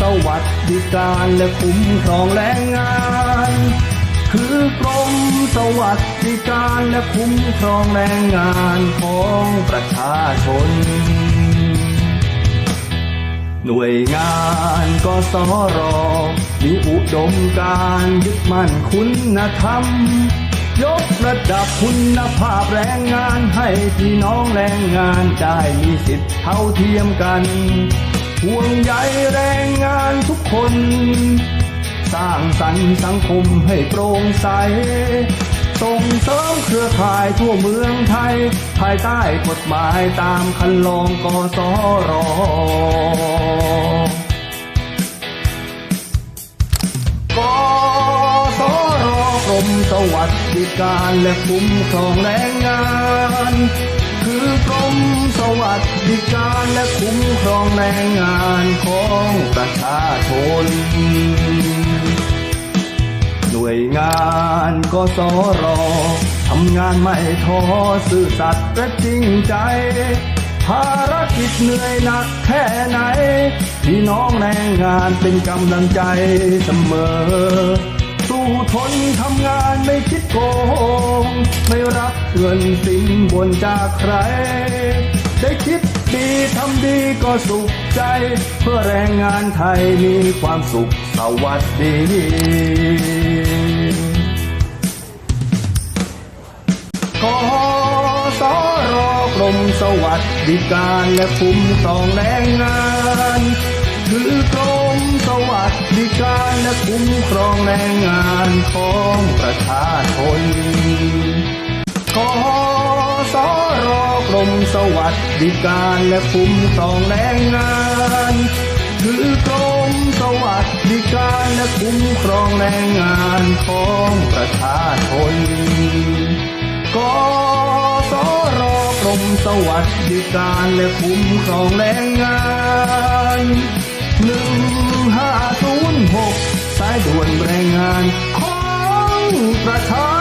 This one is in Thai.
สวัสดิการและคุ้มครองแรงงาน คือกรมสวัสดิการและคุ้มครองแรงงานของประชาชน หน่วยงานกสรมีอุดมการยึดมั่นคุณธรรมยกระดับคุณภาพแรงงานให้พี่น้องแรงงานได้มีสิทธิ์เท่าเทียมกัน ห่วงใยแรงงานทุกคน สร้างสรรค์สังคมให้โปร่งใส ส่งเสริมเครือข่ายทั่วเมืองไทย ภายใต้กฎหมายตามคันลองกสรกสรกรมสวัสดิการและคุ้มครองแรงงาน แรงงานของประชาชน หน่วยงานกสรทำงานไม่ท้อซื่อสัตย์และจริงใจ ภารกิจเหนื่อยหนักแค่ไหน พี่น้องแรงงานเป็นกำลังใจเสมอ สู้ทนทำงานไม่คิดโกง ไม่รับเงินสินบนจากใคร ได้คิด ดีทำดีก็สุขใจ เพื่อแรงงานไทยมีความสุขสวัสดีกสรกรมสวัสดิการและคุ้มครองแรงงานคือกรมสวัสดิการและคุ้มครองแรงงานของประชาชน รกรมสวัสดิการและคุ้มครองแรงงาน คือกรมสวัสดิการและคุ้มครองแรงงานของประชาชนกสรกรมสวัสดิการและคุ้มครองแรงงานหนึ่งห้าศูนย์หกสายด่วนแรงงานของประชาชน